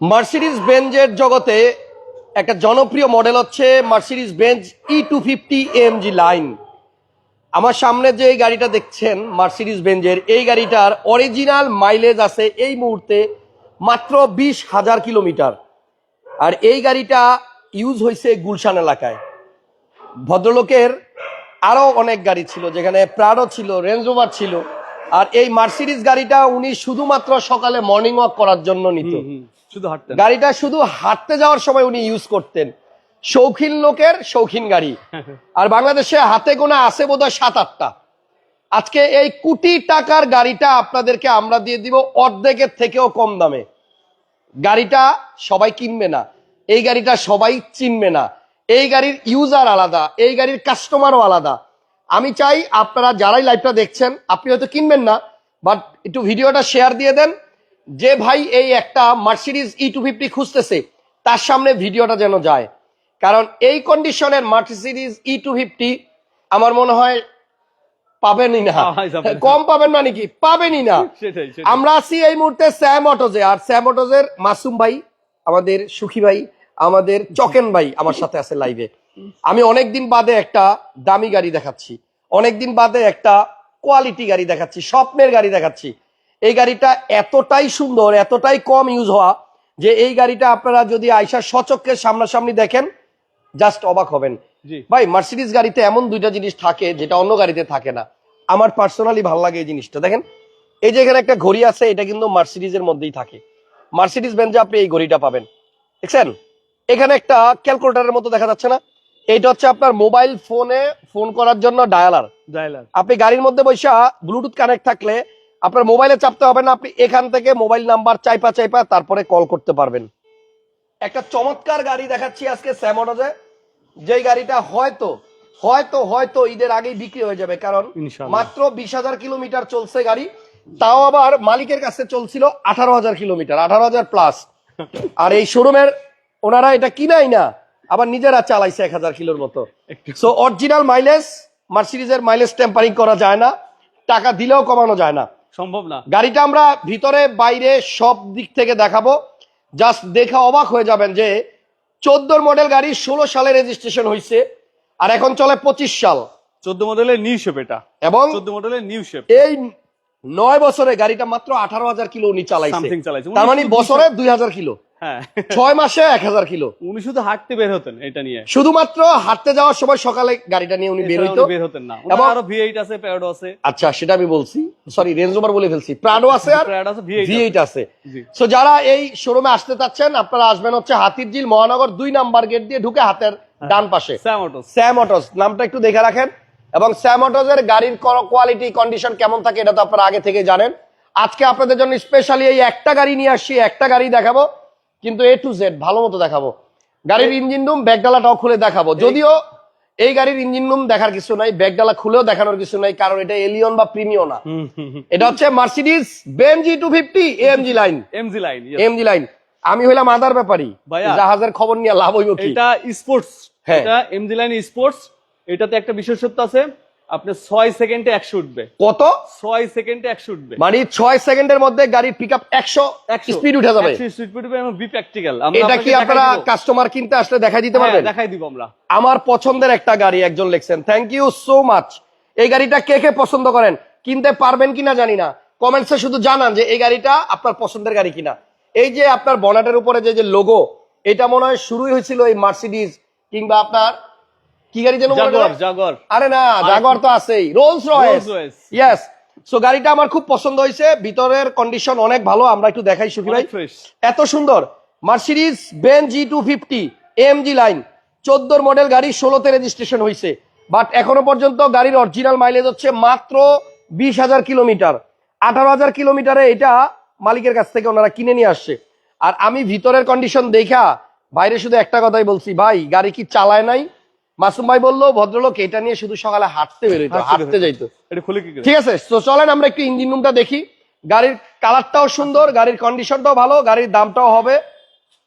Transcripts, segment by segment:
Mercedes বেঞ্জের জগতে একটা জনপ্রিয় মডেল হচ্ছে Mercedes Benz E two fifty MG line আমার সামনে যে এই গাড়িটা দেখছেন মার্সিডিজ বেঞ্জের এই গাড়িটার অরিজিনাল মাইলেজ আছে এই মুহূর্তে মাত্র বিশ হাজার কিলোমিটার। আর এই গাড়িটা ইউজ হয়েছে গুলশান এলাকায়। ভদ্রলোকের আরও অনেক গাড়ি ছিল, যেখানে প্রাডো ছিল রেঞ্জ রোভার ছিল। আর এই মার্সিডিজ গাড়িটা উনি শুধুমাত্র সকালে মর্নিং ওয়াক করার জন্য নিত। শুধু হাঁটতেন। গাড়িটা শুধু হাঁটতে যাওয়ার সময় উনি ইউজ করতেন। শৌখিন লোকের শৌখিন গাড়ি। আর বাংলাদেশে হাতে গোনা আছে বোধহয় সাত, আটটা। আজকে এই কোটি টাকার গাড়িটা আপনাদেরকে আমরা দিয়ে দিব অর্ধেকের থেকেও কম দামে। গাড়িটা সবাই কিনবে না। এই গাড়িটা সবাই চিনবে না। এই গাড়ির ইউজার আলাদা, এই গাড়ির কাস্টমারও আলাদা। আমি চাই আপনারা যারাই লাইভটা দেখছেন, আপনি হয়তো কিনবেন না বাট একটু ভিডিওটা শেয়ার দিয়ে দেন। যে ভাই এই একটা মার্সিডিজ ই টু ফিফটি খুঁজতেছে তার সামনে ভিডিওটা যেন যায়। কারণ এই কন্ডিশনের মার্সিডিজ ই টু ফিফটি আমার মনে হয় পাবেনই না। কম পাবেন মানে কি? পাবেনই না। আমরা আছি এই মুহূর্তে স্যাম অটোজে আর স্যাম অটোজের মাসুম ভাই আমাদের সুখী ভাই আমাদের চকেন ভাই আমার সাথে আছে লাইভে আমি অনেকদিন বাদে একটা দামি গাড়ি দেখাচ্ছি। অনেকদিন বাদে একটা কোয়ালিটি গাড়ি দেখাচ্ছি স্বপ্নের গাড়ি দেখাচ্ছি। এই গাড়িটা এতটাই সুন্দর এতটাই কম ইউজ হওয়া যে এই গাড়িটা আপনারা যদি আইসা সচক্ষে সামনাসামনি দেখেন জাস্ট অবাক হবেন। ভাই মার্সিডিজ গাড়িতে এমন দুইটা জিনিস থাকে যেটা অন্য গাড়িতে থাকে না। আমার পার্সোনালি ভালো লাগে এই জিনিসটা। দেখেন এই যে এখানে একটা ঘড়ি আছে এটা কিন্তু মার্সিডিজের মধ্যেই থাকে। মার্সিডিজ বেঞ্জে আপনি এই ঘড়িটা পাবেন। দেখছেন? এখানে একটা ক্যালকুলেটারের মতো দেখা যাচ্ছে না? এইটা হচ্ছে আপনার মোবাইল ফোনে ফোন করার জন্য ডায়ালার ডায়ালার আপনি গাড়ির মধ্যে বসে ব্লুটুথ কানেক্ট থাকলে আপনার মোবাইলে চাপতে হবে না আপনি এখান থেকে মোবাইল নাম্বার চাইপা চাইপা তারপরে কল করতে পারবেন। একটা চমৎকার গাড়ি দেখাচ্ছি আজকে স্যামোডোজে যেই গাড়িটা হয়তো হয়তো হয়তো ঈদের আগেই বিক্রি হয়ে যাবে কারণ মাত্র বিশ হাজার কিলোমিটার চলছে গাড়ি তাও আবার মালিকের কাছে চলছিল আঠারো হাজার কিলোমিটার আঠারো হাজার প্লাস আর এই শোরুমের ওনারা এটা কিনাই না আবার নিজেরা চালাইছে এক হাজার কিলোর মতো। সো অরিজিনাল মাইলেজ মার্সিডিজের মাইলেজ টেম্পারিং করা যায় না টাকা দিলেও কমানো যায় না। সম্ভব না। গাড়িটা আমরা ভিতরে বাইরে সব দিক থেকে দেখাবো। জাস্ট দেখা অবাক হয়ে যাবেন যে চোদ্দ মডেল গাড়ি ষোলো সালে রেজিস্ট্রেশন হয়েছে আর এখন চলে পঁচিশ সাল। চোদ্দ মডেলের নিউ শেপ এটা। এবং চোদ্দ মডেলের নিউ শেপ এই নয় বছরে গাড়িটা মাত্র আঠারো হাজার কিলো উনি চালাইছে। তার মানে বছরে দুই হাজার কিলো। হ্যাঁ। ছয় মাসে এক হাজার কিলো। উনি শুধু হাঁটতে বের হতেন এটা নিয়ে। শুধুমাত্র হাঁটতে যাওয়ার সময় সকালে গাড়িটা নিয়ে উনি বের হইতো। বের হতেন না। এবং- আরও ভি এইট আছে আছে। আচ্ছা সেটা আমি বলছি। সরি রেঞ্জ বলে ফেলছি। প্রাডো আছে আর আছে ভি এইট আছে। সো যারা এই শোরুমে আসতে চাচ্ছেন আপনারা আসবেন হচ্ছে হাতিরঝিল মহানগর দুই নাম্বার গেট দিয়ে ঢুকে হাতের ডান পাশে। স্যাম অটোস স্যাম অটোস নামটা একটু দেখে রাখেন। এবং স্যাম অটোজের গাড়ির কোয়ালিটি কন্ডিশন কেমন থাকে এটা তো আপনারা আগে থেকে জানেন। আজকে আপনাদের জন্য স্পেশালি এই একটা গাড়ি নিয়ে আসছি একটা গাড়ি দেখাবো। কিন্তু এ টু জেড ভালো মতো দেখাবো। গাড়ির ইঞ্জিন রুম ব্যাগডালাটাও খুলে দেখাবো। যদিও এই গাড়ির ইঞ্জিন রুম দেখার কিছু নাই ব্যাগডালা খুলেও দেখানোর কিছু নাই কারণ এটা এলিয়ন বা প্রিমিও না। এটা হচ্ছে Mercedes Benz two fifty MG line MG line MG line আমি হইলাম আদার ব্যাপারী। জাহাজের খবর নিয়ে লাভ হইব কি? এটা স্পোর্টস হ্যাঁ। এটা এমজি লাইন স্পোর্টস এটাতে একটা বিশেষত্ব আছে আপনি ছয় সেকেন্ডে একশো উঠবে। কত? ছয় সেকেন্ডে একশো উঠবে। মানে ছয় সেকেন্ডের মধ্যে গাড়ির পিক আপ একশো। স্পিড উঠে যাবে। স্পিড উঠবে এবং বি প্র্যাকটিক্যাল এটা কি আপনারা কাস্টমার কিনতে আসলে দেখা দিতে পারবেন? হ্যাঁ, দেখাই দিব আমরা। আমার পছন্দের একটা গাড়ি একজন লিখছেন। থ্যাংক ইউ সো মাচ এই গাড়িটা কে কে পছন্দ করেন? কিনতে পারবেন কিনা জানি না। কমেন্টসে শুধু জানান যে এই গাড়িটা আপনার পছন্দের গাড়ি কিনা। এই যে আপনার বনাটের উপরে যে যে লোগো এটা মনে হয় শুরুই হয়েছিল এই মার্সিডিজ কিংবা আপনার কি গাড়ি যেন জাগর জাগর আরে না জাগর তো আছেই। রোলস রয়েস ইয়েস সো গাড়িটা আমার খুব পছন্দ হয়েছে। ভিতরের কন্ডিশন অনেক ভালো। আমরা একটু দেখাই সুখী ভাই। এত সুন্দর। Mercedes Benz two fifty M G line চোদ্দোর মডেল গাড়ি ষোলোতে রেজিস্ট্রেশন হয়েছে বাট এখনও পর্যন্ত গাড়ির অরিজিনাল মাইলেজ হচ্ছে মাত্র বিশ হাজার কিলোমিটার। আঠারো হাজার কিলোমিটারে এটা মালিকের কাছ থেকে ওনারা কিনে নিয়ে আসছে। আর আমি ভিতরের কন্ডিশন দেখা বাইরে শুধু একটা কথাই বলছি ভাই গাড়ি কি চালায় নাই? মাসুম ভাই বলল ভদ্রলোক এটা নিয়ে শুধু সকালে হাঁটতে বেরোইতো হাঁটতে যাইতো। এটা খুলে কি ঠিক আছে তো চলেন আমরা একটু ইঞ্জিন রুমটা দেখি। গাড়ির কালারটাও সুন্দর গাড়ির কন্ডিশনটাও ভালো গাড়ির দামটাও হবে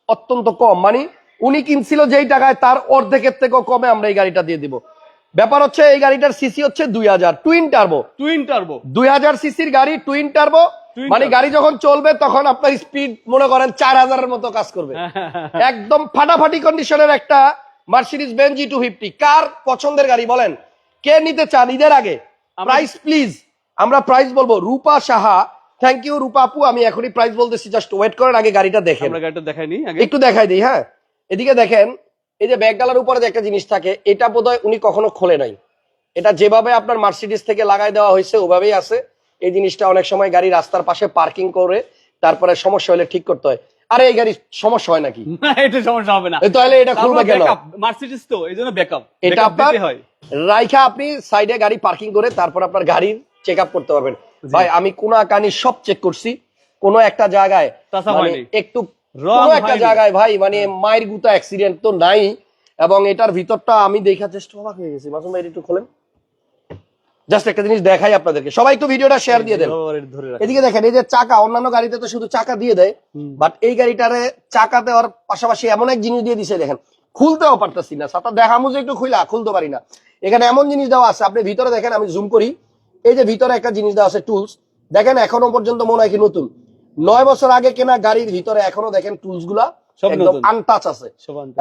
অত্যন্ত কম। মানে উনি কিনছিল যেই টাকায় তার অর্ধেকের থেকেও কমে আমরা এই গাড়িটা দিয়ে দিব। ব্যাপার হচ্ছে এই গাড়িটার সিসি হচ্ছে দুই হাজার। টুইন টার্বো টুইন টার্বো দুই হাজার সিসির গাড়ি টুইন টার্বো মানে গাড়ি যখন চলবে তখন আপনার স্পিড মনে করেন চার হাজারের মতো কাজ করবে। একদম ফাটাফাটি কন্ডিশনের একটা Mercedes Benz G two fifty কার পছন্দের গাড়ি বলেন? কে নিতে চান ঈদের আগে? প্রাইস প্লিজ আমরা প্রাইস বলব। রূপা সাহা থ্যাংক ইউ রূপা আপু আমি এখনই প্রাইস বলতেছি জাস্ট ওয়েট করেন আগে গাড়িটা দেখেন। আমরা গাড়িটা দেখাইনি আগে? একটু দেখাই দিই হ্যাঁ? এদিকে দেখেন এই যে ব্যাগডালার উপরে যে একটা জিনিস থাকে এটা বোধহয় উনি কখনো খোলে নাই। এটা যেভাবে আপনার মার্সিডিস থেকে লাগাই দেওয়া হয়েছে ওভাবেই আছে। এই জিনিসটা অনেক সময় গাড়ি রাস্তার পাশে পার্কিং করে তারপরে সমস্যা হলে ঠিক করতে হয়। আরে এই গাড়ি সমস্যা হয় নাকি? না এটা সমস্যা হবে না। তাহলে এটা খুলবে কেন? মার্সিডিজ তো ব্যাকআপ এটা আপনার হয়। রাইখা আপনি সাইডে গাড়ি পার্কিং করে তারপর আপনার গাড়ির চেক আপ করতে পারবেন। ভাই আমি কোন কানি সব চেক করছি। কোন একটা জায়গায় মানে একটু কোন একটা জায়গায় ভাই মানে মায়ের গুতা অ্যাক্সিডেন্ট তো নাই। এবং এটার ভিতরটা আমি দেখার চেষ্টা অবাক হয়ে গেছি। মাসুম ভাই একটু খোলেন। জাস্ট একটা জিনিস দেখাই আপনাদেরকে। সবাই একটু ভিডিওটা শেয়ার দিয়ে দেন। এদিকে দেখেন এই যে চাকা অন্যান্য গাড়িতে তো শুধু চাকা দিয়ে দেয় বাট এই গাড়িটারে চাকা দেওয়ার পাশাপাশি এমন এক জিনিস দিয়ে দিছে দেখেন খুলতেও পারতেছি না। সাথে দেখামু যে একটু খুইলা খুলতে পারি না। এখানে এমন জিনিস দেওয়া আছে আপনি ভিতরে দেখেন আমি জুম করি। এই যে ভিতরে একটা জিনিস দেওয়া আছে টুলস দেখেন এখনও পর্যন্ত মনে হয় কি নতুন। নয় বছর আগে কেনা গাড়ির ভিতরে এখনও দেখেন টুলসগুলা একদম আনটাচ আছে।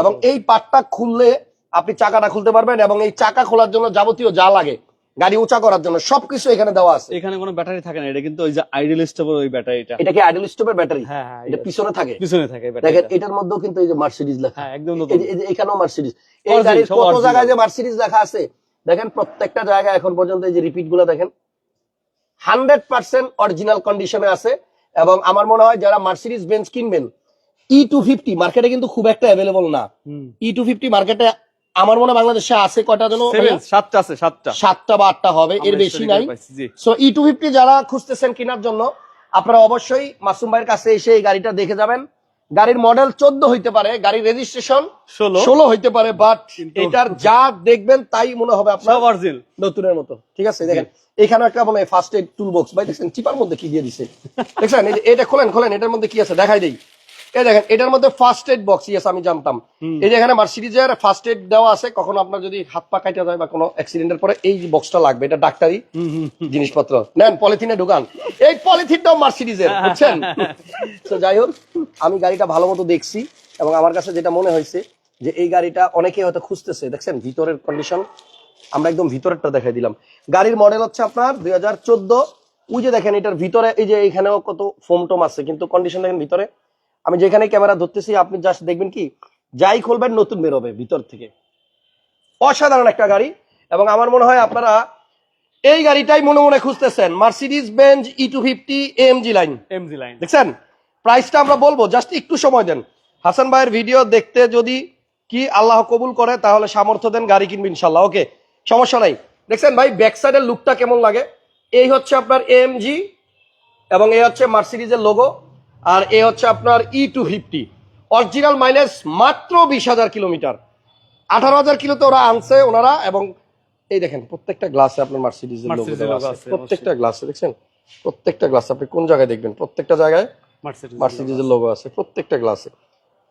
এবং এই পাটটা খুললে আপনি চাকাটা খুলতে পারবেন এবং এই চাকা খোলার জন্য যাবতীয় যা লাগে গাড়ি উঁচা করার জন্য সবকিছু এখানে দেওয়া আছে। এখানে কোনো ব্যাটারি থাকে না এটা কিন্তু ওই যে আইডল স্টপের ওই ব্যাটারিটা। এটা কি আইডল স্টপের ব্যাটারি? হ্যাঁ হ্যাঁ এটা পিছনে থাকে। পিছনে থাকে দেখেন এটার মধ্যেও কিন্তু এই যে মার্সিডিজ লেখা। হ্যাঁ একদম নতুন। এই যে এখানেও মার্সিডিজ এই গাড়ির কত জায়গায় যে মার্সিডিজ লেখা আছে দেখেন প্রত্যেকটা জায়গায় এখন পর্যন্ত এই যে রিপিটগুলো দেখেন। হান্ড্রেড পার্সেন্ট অরিজিনাল কন্ডিশনে আছে এবং আমার মনে হয় যারা মার্সিডিজ বেঞ্চ কিনবেন ই টু ফিফটি মার্কেটে কিন্তু খুব একটা অ্যাভেলেবল না। ই টু ফিফটি মার্কেটে আমার মনে বাংলাদেশে আছে কয়টা যেন? সাতটা আছে সাতটা। সাতটা বা আটটা হবে এর বেশি নাই। সো ই টু ফিফটি যারা খুঁজতেছেন কেনার জন্য আপনারা অবশ্যই মাসুম ভাইয়ের কাছে এসে এই গাড়িটা দেখে যাবেন। গাড়ির মডেল চোদ্দ হইতে পারে গাড়ির রেজিস্ট্রেশন ষোলো। হইতে পারে বাট এটার যা দেখবেন তাই মনে হবে আপনার নতুনের মতো। ঠিক আছে দেখেন এখানে একটা মনে হয় ফার্স্ট এড টুল বক্স ভাই দেখছেন চিপার মধ্যে কি দিয়ে দিছে? দেখছেন এটা খোলেন খোলেন এটার মধ্যে কি আছে? দেখাই দেই। এই দেখেন এটার মধ্যে ফার্স্ট এড বক্স ইয়েস আমি জানতাম। এই যে এখানে মার্সিডিজের ফার্স্ট এড দেওয়া আছে কখনো আপনার যদি হাত পা কাটা যায় বা কোনো অ্যাক্সিডেন্টের পরে এই বক্সটা লাগবে এটা ডাক্তারি জিনিসপত্র। নেন পলিথিনে ঢুকান। এই পলিথিনটাও মার্সিডিজের বুঝছেন? তো যাই হোক আমি গাড়িটা ভালো মতো দেখছি এবং আমার কাছে যেটা মনে হয়েছে যে এই গাড়িটা অনেকে হয়তো খুঁজতেছে দেখছেন? ভিতরের কন্ডিশন আমরা একদম ভিতরেরটা দেখাই দিলাম। গাড়ির মডেল হচ্ছে আপনার দুই হাজার চোদ্দ। ওই যে দেখেন এটার ভিতরে এই যে এখানেও কত ফোম টোম আছে কিন্তু কন্ডিশন দেখেন ভিতরে আমি যেখানে ক্যামেরা ধরতেছি আপনি জাস্ট দেখবেন কি যাই খুলবেন নতুন বেরোবে ভিতর থেকে। অসাধারণ একটা গাড়ি এবং আমার মনে হয় আপনারা এই গাড়িটাই মনে মনে খুঁজতেছেন Mercedes Benz E two fifty MG line MG line দেখছেন? প্রাইসটা আমরা বলব জাস্ট একটু সময় দেন। হাসান ভাইয়ের ভিডিও দেখতে যদি কি আল্লাহ কবুল করে তাহলে সামর্থ্য দেন গাড়ি কিনবে ইনশাল্লাহ। ওকে সমস্যা নাই। দেখছেন ভাই ব্যাক সাইডের লুকটা কেমন লাগে? এই হচ্ছে আপনার এমজি এবং এই হচ্ছে মার্সিডিজের লোগো আর এ হচ্ছে আপনার E two fifty original mileage মাত্র বিশ হাজার কিলোমিটার। আঠারো হাজার কিলো কিলোতে ওরা আনছে ওনারা এবং এই দেখেন প্রত্যেকটা গ্লাসে আপনার আছে, প্রত্যেকটা গ্লাসে দেখছেন? প্রত্যেকটা গ্লাস আপনি কোন জায়গায় দেখবেন? প্রত্যেকটা জায়গায় মার্সিডিজ মার্সিডিজের লোগো আছে। প্রত্যেকটা গ্লাসে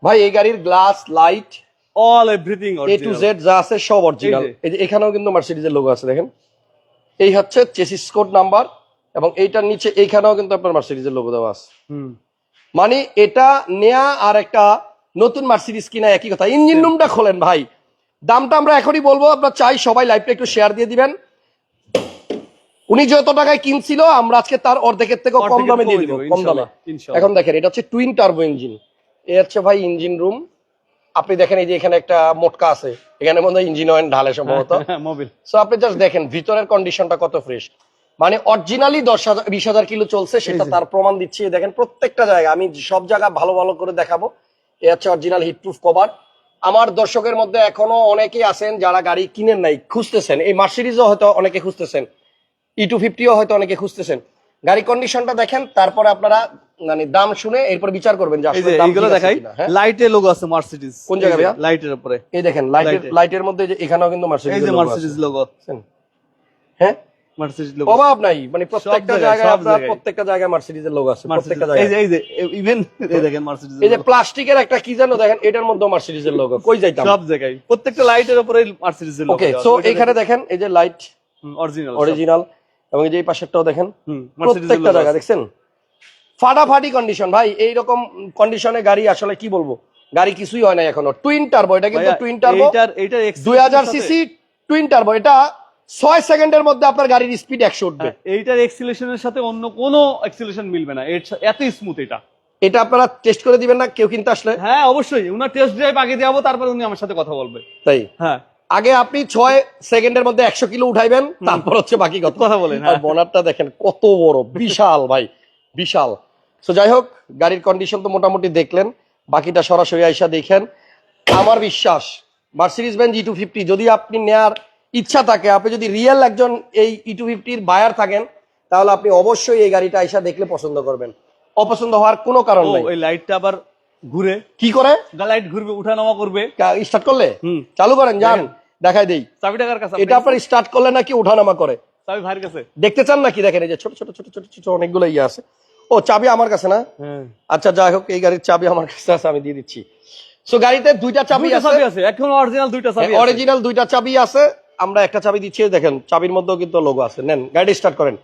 ভাই এই গাড়ির glass light all everything A to Z যা আছে সব অরিজিনাল এই যে। এই যে এখানেও কিন্তু মার্সিডিজের লোগো আছে দেখেন? এই হচ্ছে চেসিস কোড নাম্বার এবং এইটার নিচে এইখানেও কিন্তু আপনার মার্সিডিজের লোগো দেওয়া আছে। হুম। মানে এটা নেয়া আর একটা নতুন মার্সিডিস কিনা একই কথা। ইঞ্জিন রুমটা খোলেন ভাই। দামটা আমরা এখনই বলব আপনার চাই সবাই লাইভটা একটু শেয়ার দিয়ে দিবেন। উনি যত টাকায় কিনছিল আমরা আজকে তার অর্ধেকের থেকে কম দামে দিয়ে দিব কম দামে। এখন দেখেন এটা হচ্ছে টুইন টার্বো ইঞ্জিন এ হচ্ছে ভাই ইঞ্জিন রুম আপনি দেখেন এই যে এখানে একটা মোটকা আছে। এখানে মধ্যে ইঞ্জিন অয়েল ঢালে সম্ভবত। মোবিল। সো আপনি জাস্ট দেখেন ভিতরের কন্ডিশনটা কত ফ্রেশ মানে অরিজিনালি দশ হাজার বিশ হাজার কিলো চলছে সেটা তার প্রমাণ দিচ্ছি। দেখেন প্রত্যেকটা জায়গা আমি সব জায়গা ভালো ভালো করে দেখাবো। এ হচ্ছে অরিজিনাল হিটপ্রুফ কভার আমার দর্শকের মধ্যে এখনও অনেকেই আছেন যারা গাড়ি কিনেন নাই খুঁজতেছেন। এই মার্সিডিজও হয়তো অনেকে খুঁজতেছেন। ই টু ফিফটিও হয়তো অনেকে খুঁজতেছেন। গাড়ি কন্ডিশনটা দেখেন তারপরে আপনারা মানে দাম শুনে এরপর বিচার করবেন এইগুলো দেখাই। হ্যাঁ? লাইটের লোগো আছে মার্সিডিজ কোন জায়গায় লাইটের উপরে। এই দেখেন লাইটের লাইটের মধ্যে এখানেও কিন্তু এই মার্সিডিজ যে মার্সিডিজ লোগো হ্যাঁ? মার্সিডিজ লোগো অভাব নাই মানে প্রত্যেকটা জায়গায়, জায়গায় আপনার প্রত্যেকটা জায়গায় মার্সিডিজের লোক আছে প্রত্যেকটা জায়গায়। এই যে ইভেন এই দেখেন মার্সিডিজ এই যে প্লাস্টিকের একটা কি জানো দেখেন এটার মধ্যে মার্সিডিজের লোক। কই যাইতাম? সব জায়গায়। প্রত্যেকটা লাইটের উপরে মার্সিডিজের লোগো ওকে সো এখানে দেখেন এই যে লাইট অরিজিনাল অরিজিনাল এবং এই যে এই পাশেরটাও দেখেন প্রত্যেকটা জায়গা দেখছেন? ফাটাফাটি কন্ডিশন ভাই এইরকম কন্ডিশনে গাড়ি আসলে কি বলব? গাড়ি কিছুই হয় না এখনও। টুইন টার্বো এটা কিন্তু টুইন টার্বো হাজার সিসি টুইন টার্বো এটা ছয় সেকেন্ডের মধ্যে আপনার গাড়ির স্পিড একশো উঠবে। হ্যাঁ, এইটার এক্সিলেশনের সাথে অন্য কোনো এক্সিলেশন মিলবে না। এত স্মুথ এটা। এটা আপনারা টেস্ট করে দিবেন না কেউ কিনতে আসলে হ্যাঁ অবশ্যই। উনার টেস্ট ড্রাইভ আগে যাব তারপর উনি আমার সাথে কথা বলবে। তাই? হ্যাঁ। আগে আপনি ছয় সেকেন্ডের মধ্যে একশো কিলো উঠাইবেন তারপর হচ্ছে বাকি কথা। বলেন, হ্যাঁ। বনারটা দেখেন কত বড় বিশাল ভাই বিশাল। তো যাই হোক গাড়ির কন্ডিশন তো মোটামুটি দেখলেন। বাকিটা সরাসরি আইসা দেখেন। আমার বিশ্বাস Mercedes Benz two fifty যদি আপনি নেয়ার ইচ্ছা থাকে আপনি যদি রিয়েল একজন এই ই টু ফিফটির বায়ার থাকেন তাহলে আপনি অবশ্যই এই গাড়িটা আইসা দেখলে পছন্দ করবেন। অপছন্দ হওয়ার কোনো কারণ নাই। ওই লাইটটা আবার ঘুরে। কি করে? লাইট ঘুরবে উঠানামা করবে। স্টার্ট করলে? চালু করেন যান দেখাই দেই। চাবি টাকার কাছে? এটা আপনার স্টার্ট করলে নাকি ওঠানামা করে? চাবি ভাইয়ের কাছে? দেখতে চান নাকি? দেখেন এই যে ছোট ছোট ছোট ছোট ছোট অনেকগুলো ইয়ে আছে। ও চাবি আমার কাছে না? হ্যাঁ। আচ্ছা যাই হোক এই গাড়ির চাবি আমার কাছে আছে আমি দিয়ে দিচ্ছি। সো গাড়িতে দুইটা চাবি আছে। এখন অরিজিনাল দুইটা চাবি অরিজিনাল দুইটা চাবি আছে। আমরা একটা চাবি দিচ্ছি দেখেন চাবির মধ্যেও কিন্তু লোগো আছে। নেন গাড়ি স্টার্ট করেন।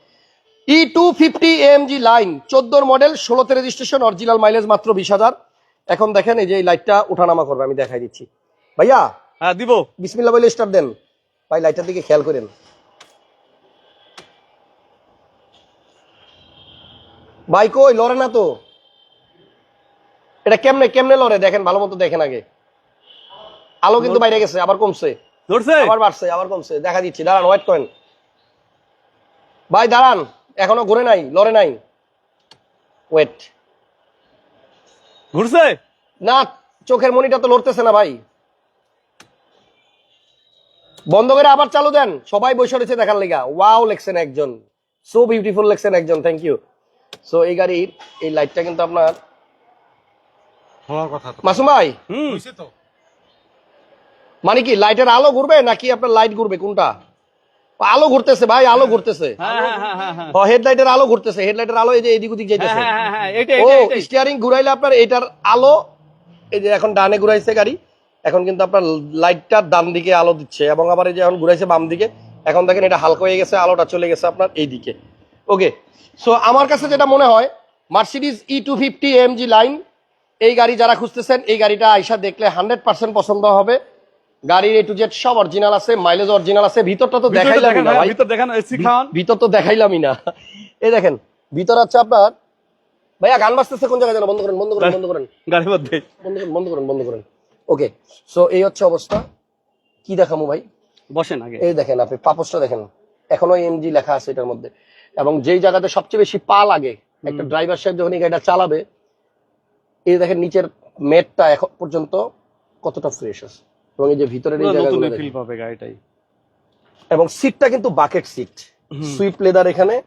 E two fifty MG line চোদ্দোর মডেল ষোলোতে রেজিস্ট্রেশন অরিজিনাল মাইলেজ মাত্র বিশ হাজার। এখন দেখেন এই যে লাইটটা উঠানামা করবে আমি দেখাই দিচ্ছি। ভাইয়া হ্যাঁ দিব। বিসমিল্লা বলে স্টার্ট দেন। ভাই লাইটটার দিকে খেয়াল করেন। ভাই কই লড়ে না তো। এটা কেমনে কেমনে লড়ে? দেখেন ভালো মতো দেখেন আগে। আলো কিন্তু বাইরে গেছে আবার কমছে। ধরছে? আবার বাড়ছে আবার কমছে। দেখা দিচ্ছি দাঁড়ান ওয়েট করেন ভাই দাঁড়ান এখনও ঘুরে নাই লড়ে নাই। ওয়েট ঘুরছে? না চোখের মনিটা তো লড়তেছে না ভাই। বন্ধ করে আবার চালু দেন। সবাই বসে রয়েছে দেখার লেগা। ওয়াও লেখছেন একজন। সো বিউটিফুল লেখছেন একজন থ্যাংক ইউ সো এই গাড়ির এই লাইটটা কিন্তু আপনার হওয়ার কথা তো। মাসুম ভাই। হুম। তো। মানে কি লাইটের আলো ঘুরবে নাকি আপনার লাইট ঘুরবে কোনটা? আলো ঘুরতেছে ভাই আলো ঘুরতেছে। হ্যাঁ হ্যাঁ হ্যাঁ হ্যাঁ হেডলাইটের আলো ঘুরতেছে হেডলাইটের আলো এই যে এদিক ওদিক যাইতেছে। ও স্টিয়ারিং ঘুরাইলে আপনার এটার আলো এই যে এখন ডানে ঘুরাইছে গাড়ি এখন কিন্তু আপনার লাইটটা ডান দিকে আলো দিচ্ছে এবং আবার এই যে এখন ঘুরাইছে বাম দিকে এখন দেখেন এটা হালকা হয়ে গেছে আলোটা চলে গেছে আপনার এই দিকে। ওকে সো আমার কাছে যেটা মনে হয় Mercedes E two fifty MG line এই গাড়ি যারা খুঁজতেছেন এই গাড়িটা আইসা দেখলে হান্ড্রেড পার্সেন্ট পছন্দ হবে। গাড়ির এ টু জেড সব অরিজিনাল আছে মাইলেজ অরিজিনাল আছে ভিতরটা তো ভিতরটা দেখাইলামই না ভাই ভিতর দেখান এসি খান ভিতর তো দেখাইলামই না। এই দেখেন ভিতর আছে আপনার ভাইয়া গান বাজতেছে কোন জায়গায় যেন বন্ধ করেন বন্ধ করেন বন্ধ করেন। গাড়ির মধ্যে। বন্ধ করেন বন্ধ করেন বন্ধ করেন। ওকে সো এই হচ্ছে অবস্থা। কি দেখামু ভাই? বসেন আগে। এই দেখেন আপনি পাপোসটা দেখেন। এখনও এমজি লেখা আছে এটার মধ্যে। এবং যেই জায়গাতে সবচেয়ে বেশি পা লাগে একটা ড্রাইভার সাহেব যখন এই গাড়িটা চালাবে এই দেখেন নিচের মেটটা এখন পর্যন্ত কতটা ফ্রেশ আছে। এবং এই যে ভিতরের এই জায়গাগুলো ফিল পাবে গাড়িটাই। এবং সিটটা কিন্তু বাকেট সিট সুইপ লেদার এখানে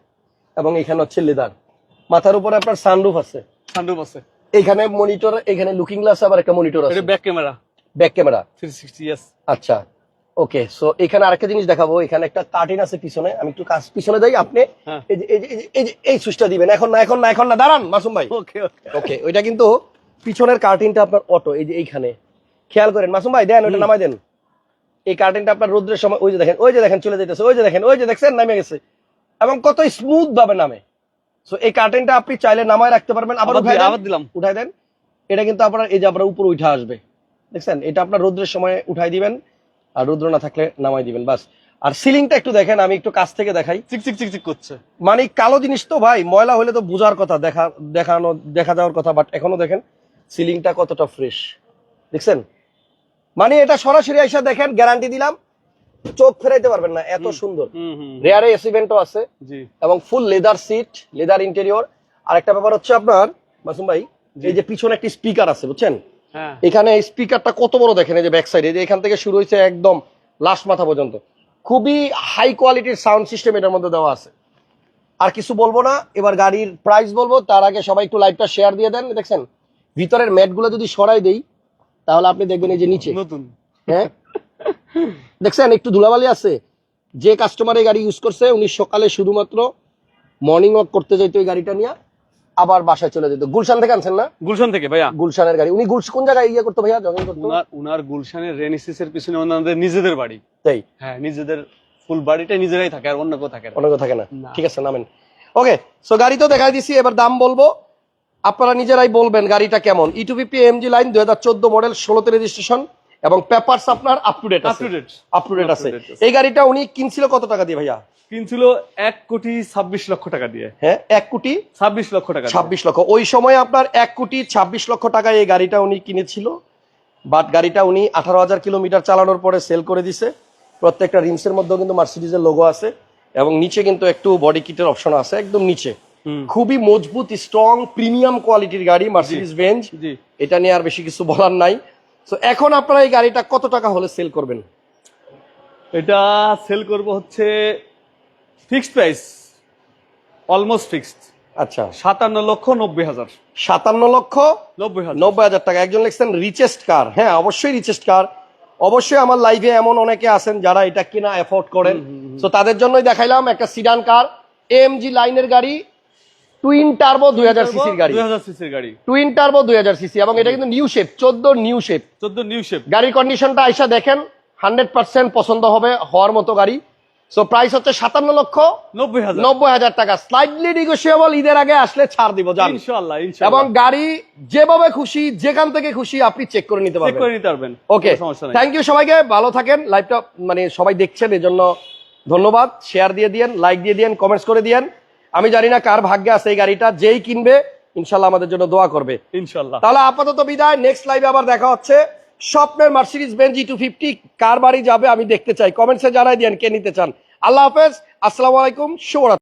এবং এখানে হচ্ছে লেদার মাথার উপরে আপনার সানরুফ আছে। সানরুফ আছে। এখানে মনিটর এখানে লুকিং গ্লাস আবার একটা মনিটর আছে। এটা back camera back camera 360 yes আচ্ছা ওকে সো এখানে আরেকটা জিনিস দেখাবো। এখানে একটা কার্টেন আছে পিছনে। আমি একটু কাজ পিছনে যাই আপনি হ্যাঁ। এই যে এই যে- এই যে- এই সুইচটা দিবেন। এখন না এখন না এখন না দাঁড়ান মাসুম ভাই। ওকে ওকে ওকে ওইটা কিন্তু পিছনের কার্টেনটা আপনার অটো এই যে এইখানে। খেয়াল করেন মাসুম ভাই দেন ওইটা নামাই দেন। এই কার্টেনটা আপনার রোদ্রের সময় ওই যে দেখেন ওই যে দেখেন চলে যেতেছে ওই যে দেখেন ওই যে দেখছেন নামে গেছে। এবং কত স্মুথ ভাবে নামে। সো এই কার্টেনটা আপনি চাইলে নামায় রাখতে পারবেন। আবার দিলাম। উঠাই দেন। এটা কিন্তু আপনার এই যে আপনার উপর উঠে আসবে। দেখছেন? এটা আপনার রোদ্রের সময় উঠাই দিবেন আর রৌদ্র না থাকলে নামাই দিবেন বাস। আর সিলিংটা একটু দেখেন আমি একটু কাছ থেকে দেখাই। চিক চিক চিক চিক করছে। মানে কালো জিনিস তো ভাই ময়লা হলে তো বোঝার কথা দেখা দেখানো দেখা যাওয়ার কথা বাট এখনও দেখেন সিলিংটা কতটা ফ্রেশ দেখছেন? মানে এটা সরাসরি এসে দেখেন গ্যারান্টি দিলাম চোখ ফেরাইতে পারবেন না এত সুন্দর। রেয়ারে এসিভেন্টও আছে এবং full leather seat leather interior আর একটা ব্যাপার হচ্ছে আপনার মাসুম ভাই এই যে পিছনে একটি স্পিকার আছে বুঝছেন? হ্যাঁ। এখানে স্পিকারটা কত বড় দেখেন এই যে ব্যাক সাইডে যে এখান থেকে শুরু হয়েছে একদম লাস্ট মাথা পর্যন্ত। খুবই হাই কোয়ালিটির সাউন্ড সিস্টেম এটার মধ্যে দেওয়া আছে। আর কিছু বলব না এবার গাড়ির প্রাইস বলব তার আগে সবাই একটু লাইভটা শেয়ার দিয়ে দেন দেখছেন? ভিতরের ম্যাটগুলো যদি সরাই দেই তাহলে আপনি দেখবেন এই যে নিচে। নতুন। হ্যাঁ? দেখছেন একটু ধুলাবালি আছে। যে কাস্টমার এই গাড়ি ইউজ করছে উনি সকালে শুধুমাত্র মর্নিং ওয়াক করতে যাইতো এই গাড়িটা নিয়ে আবার বাসায় চলে যেত। গুলশান থেকে আনছেন না? গুলশান থেকে ভাইয়া। গুলশানের গাড়ি। উনি গুলশ কোন জায়গায় ইয়ে করতো ভাইয়া? জগিং করতো? উনার উনার গুলশানের রেনিসিসের পিছনে ওনাদের নিজেদের বাড়ি। তাই? হ্যাঁ নিজেদের ফুল বাড়িটা নিজেরাই থাকে আর অন্য কেউ থাকে না। অনেক থাকে না। না। ঠিক আছে নামেন। ওকে সো গাড়ি তো দেখাই দিছি এবার দাম বলব। আপনারা নিজেরাই বলবেন গাড়িটা কেমন। ইটুবিপি এমজি লাইন দুই হাজার চোদ্দ মডেল ষোলোতে রেজিস্ট্রেশন এবং পেপারস আপনার up to date to up to date আছে। আছে। এই গাড়িটা উনি কিনছিল কত টাকা দিয়ে ভাইয়া? কিনছিল এক কোটি ছাব্বিশ লক্ষ টাকা দিয়ে। হ্যাঁ এক কোটি ছাব্বিশ লক্ষ টাকা ছাব্বিশ লক্ষ। ওই সময় আপনার এক কোটি ছাব্বিশ লক্ষ টাকায় এই গাড়িটা উনি কিনেছিল। বাট গাড়িটা উনি আঠারো হাজার কিলোমিটার চালানোর পরে সেল করে দিছে। প্রত্যেকটা রিমসের মধ্যেও কিন্তু মার্সিডিজের লোগো আছে। এবং নিচে কিন্তু একটু বডি কিটের অপশন আছে একদম নিচে। খুবই মজবুত স্ট্রং প্রিমিয়াম কোয়ালিটির গাড়ি মার্সিডিজ বেঞ্চ জি। এটা নিয়ে আর বেশি কিছু বলার নাই। তো এখন আপনারা এই গাড়িটা কত টাকা হলে সেল করবেন? এটা সেল করব হচ্ছে ফিক্সড প্রাইস অলমোস্ট ফিক্সড আচ্ছা। সাতান্ন লক্ষ নব্বই হাজার। সাতান্ন লক্ষ নব্বই হাজার। নব্বই হাজার টাকা। একজন লিখছেন রিচেস্ট কার হ্যাঁ অবশ্যই রিচেস্ট কার অবশ্যই আমার লাইভে এমন অনেকে আছেন যারা এটা কিনা এফোর্ড করেন। তো তাদের জন্যই দেখাইলাম একটা সিডান কার এমজি লাইনের গাড়ি টুইন টার্বো দুই হাজার সিসির গাড়ি। সিসির গাড়ি। টুইন টার্বো দুই হাজার সিসি এবং এটা কিন্তু নিউ শেপ চোদ্দ নিউ শেপ চোদ্দ নিউ শেপ গাড়ির কন্ডিশনটা আইসা দেখেন হান্ড্রেড পার্সেন্ট পছন্দ হবে হওয়ার মতো গাড়ি। সো প্রাইস হচ্ছে সাতান্ন লক্ষ নব্বই হাজার। নব্বই হাজার টাকা। স্লাইডলি ঈদের আগে আসলে ছাড় দিব জান। ইনশাল্লাহ এবং গাড়ি যেভাবে খুশি যেখান থেকে খুশি আপনি চেক করে নিতে চেক পারবেন। করে নিতে পারবেন ওকে থ্যাংক ইউ সবাইকে ভালো থাকেন। লাইভটা মানে সবাই দেখছেন এই জন্য ধন্যবাদ। শেয়ার দিয়ে দিয়েন লাইক দিয়ে দিয়েন কমেন্টস করে দিয়েন। আমি জানি না কার ভাগ্যে আছে এই গাড়িটা যেই কিনবে ইনশাল্লাহ আমাদের জন্য দোয়া করবে। ইনশাল্লাহ। তাহলে আপাতত বিদায় নেক্সট লাইভে আবার দেখা হচ্ছে। স্বপ্নের Mercedes Benz two fifty কার বাড়ি যাবে আমি দেখতে চাই। কমেন্টসে জানাই দিয়েন কে নিতে চান। আল্লাহ হাফেজ আসসালামু আলাইকুম শুভরাত্রি।